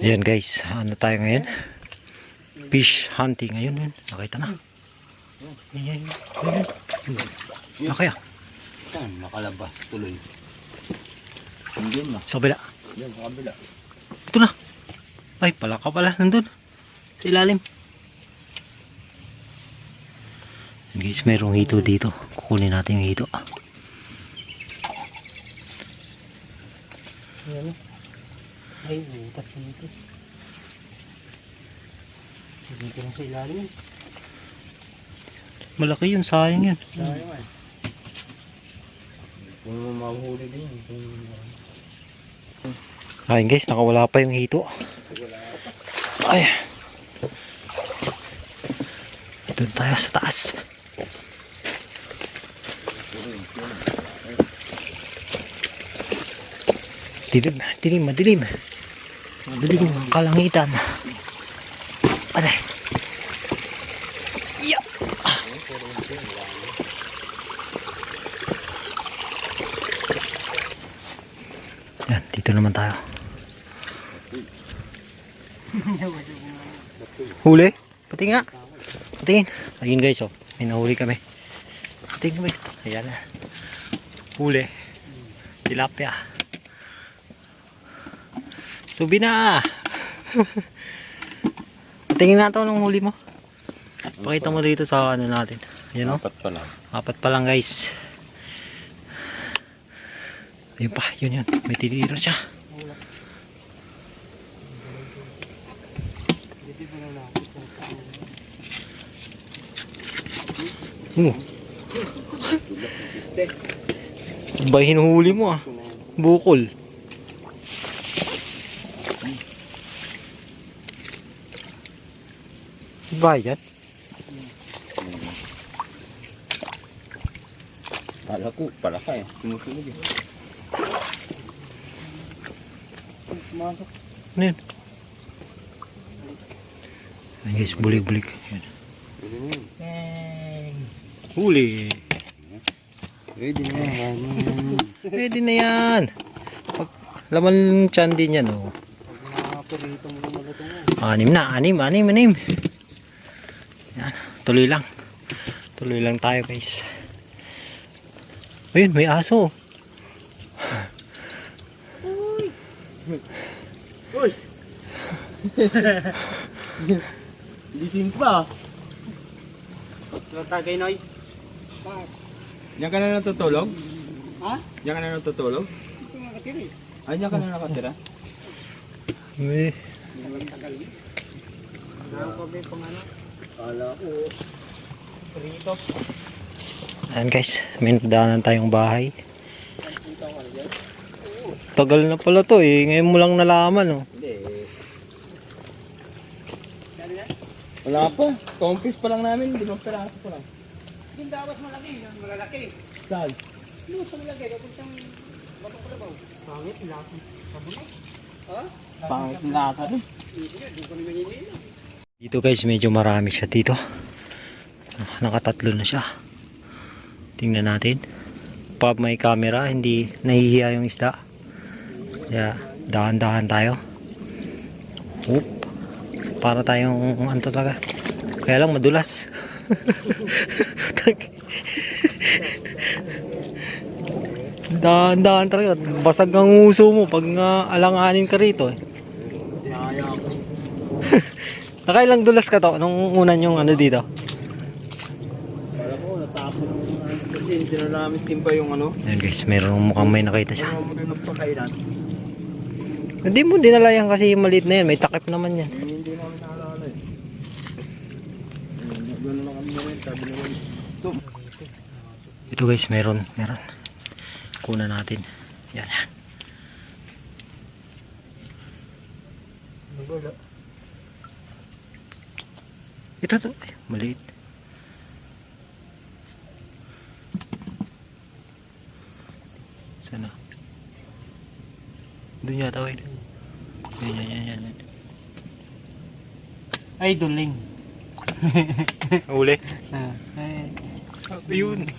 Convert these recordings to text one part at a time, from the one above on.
Ayan guys, ano tayo ngayon? Fish hunting ngayon. Yun. Nakita na. Ayan, ayan, ayan. Okay ah, Saan? Nakalabas tuloy. Hindi na. sa kabila. Yan, sa kabila. Ito na. Ay, pala ka pala. Nandun. Sa ilalim. Ayan guys, mayroong hito dito. Kukunin natin yung hito. Ayan. Ay, utak na ito. Dito lang sa ilalim. Malaki yun, sayang yun. Sayang eh. Kung mamahuli din yun. Kung... Ayun guys, nakawala pa yung hito. Ay. Doon tayo sa taas. Dilim, dilim, madilim. Madilim ang kalangitan. Aray. Yeah. Yan, dito naman tayo. Huli? Pati nga. Patingin. Ayun guys, oh. May nahuli kami. Patingin kami. Ayan na. Huli. Tilapia. Subi na. Patingin na ito ng huli mo. Pakita mo dito sa ano natin. Ayan oh. Apat pa lang. Apat pa lang guys. Ayun pa, yun yun. May tinira siya. Uh. Ba hinuhuli mo ah. Bukol. Ba yan? Kala ko, palaka eh. Sumusunod eh. Pumasok. Ano yun? Ayan guys, bulig-bulig. Ayan. Huli. Pwede na yan. Pwede na yan. Pag laman ng tiyan din yan oh. Yan. Anim na, anim, anim, anim. Yan, tuloy lang. Tuloy lang tayo guys. Ayun, may aso. Uy! Litin pa. Natagay na Diyan ka na natutulog? Ha? Diyan ka na natutulog? Ito nga katiri. Ay, diyan ka na nakatira? May, Meron pa ba pang ano? Kala ko. Perito. ayan guys, may nadaanan tayong bahay. Tagal na pala to eh. Ngayon mo lang nalaman oh. Hindi eh. Wala pa. Compis pa lang namin. Limang peraso pa lang. Yung dapat malaki, yung malalaki. Saan? Ano sa malaki? Dapat siyang batong kalabaw. Pangit, lapit. Sabunay. Ha? Pangit rin. Hindi di ko naman yun Dito guys, medyo marami siya dito. Nakatatlo na siya. Tingnan natin. Pag may camera, hindi nahihiya yung isda. Kaya, dahan-dahan tayo. Oop. Para tayong, ano talaga. Kaya lang madulas. dahan-dahan talaga. Basag ang uso mo pag nga alanganin ka rito eh. Yaya ko. Nakailang dulas ka to nung unan yung ano dito? Kala ko, natapon ng kasi hindi na namin timba yung ano. Ayan guys, meron mukhang may nakita siya. Ano mo nagpakailan? Hindi mo dinala yan kasi maliit na yan. May takip naman yan. Eh, hindi namin naalala eh. Gano'n lang kami rin. Sabi nila, ito. Guys, meron. Meron. Kuna natin. Yan yan. Wala. Ito to. Ay, maliit. Sana. Doon yata. Wait. Yan, yan, yan, yan. Ay, duling. Uli. Ah, ay. Ayun.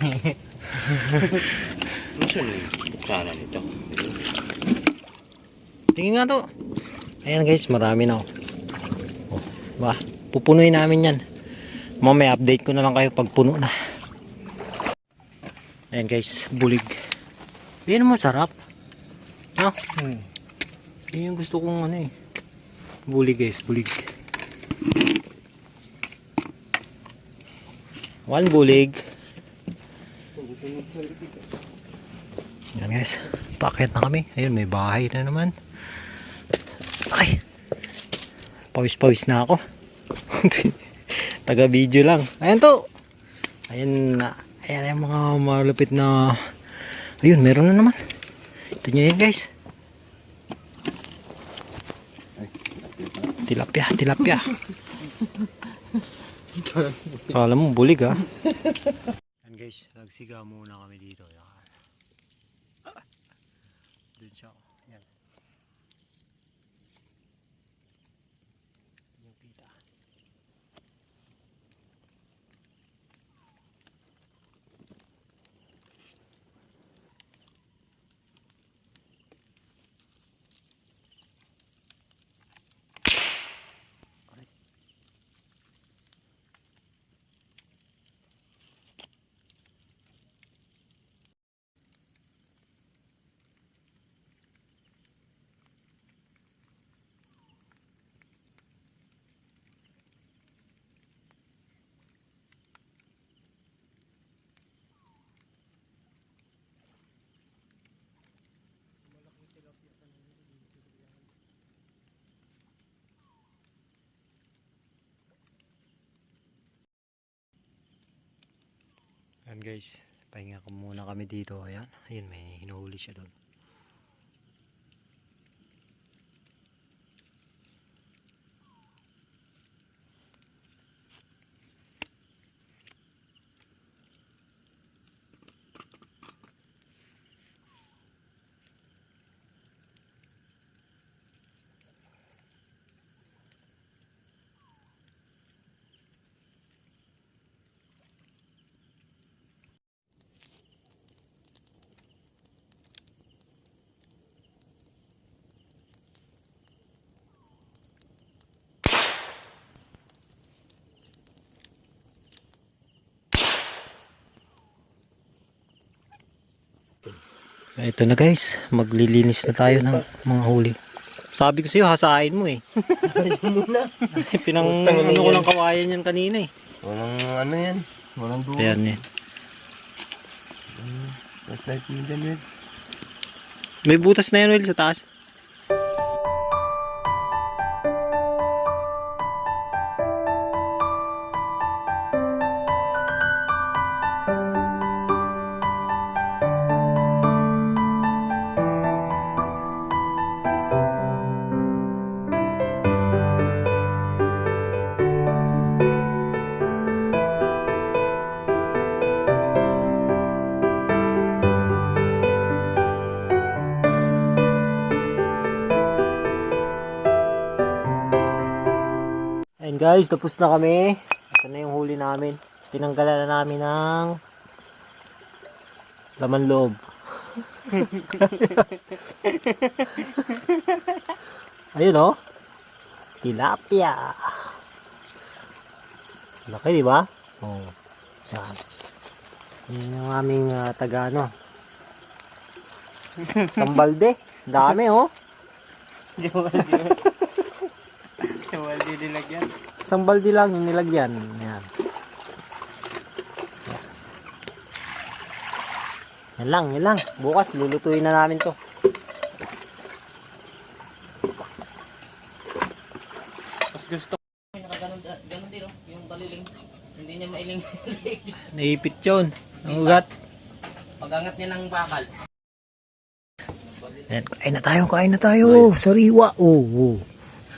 Ano siya nung sana nito? Tingin nga to. Ayan guys, marami na. Oh. Oh, ba, pupunuin namin yan. Mamaya update ko na lang kayo pag puno na. Ayan guys, bulig. Ang masarap. No? Hmm. Yan yung gusto kong ano eh. Bulig guys, bulig. One bulig. Yan guys, paket na kami. Ayun, may bahay na naman. Ay, pawis-pawis na ako. Taga video lang. Ayan to. Ayan na. Ayan yung mga malupit na... Ayun, meron na naman. Ito nyo yan guys. Tilapia, tilapia. Kala mo, bulig ah. Yan guys, nagsiga muna kami dito. Yan. Ayan guys, pahinga ko muna kami dito. Ayan, ayun may hinuhuli siya doon. Ito na guys, maglilinis na tayo ng mga huli. Sabi ko sa'yo, hasain mo eh. Pinang ano ko ng kawayan yan kanina eh. Walang ano yan. Walang dulo. Ayan eh. Last night mo dyan, Will. May butas na yan Will sa taas. Guys, tapos na kami. Ito na yung huli namin. Tinanggalan na namin ng laman loob. Ayun oh. Tilapia. Laki di ba? Oh. Yan. Yan yung aming ah, taga ano. Sambalde. Dami oh. Waldi nilagyan. Isang balde lang yung nilagyan. Yan. Yan lang, yan lang. Bukas lulutuin na namin to. Mas gusto ko. Nakaganon ganon din oh. Yung baliling. Hindi niya mailing. Naipit yun. Ang ugat. Pag-angat niya ng bakal. Yan, kain na tayo, kain na tayo. Sariwa. Oh, oh.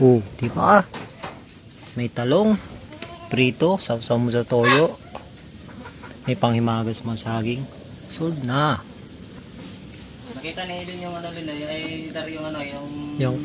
Oh, di ba? May talong, prito, sausaw mo sa toyo. May panghimagas mga saging. Sold na. Nakita ni Eden yung ano rin eh, ay yung ano, yung... Yung?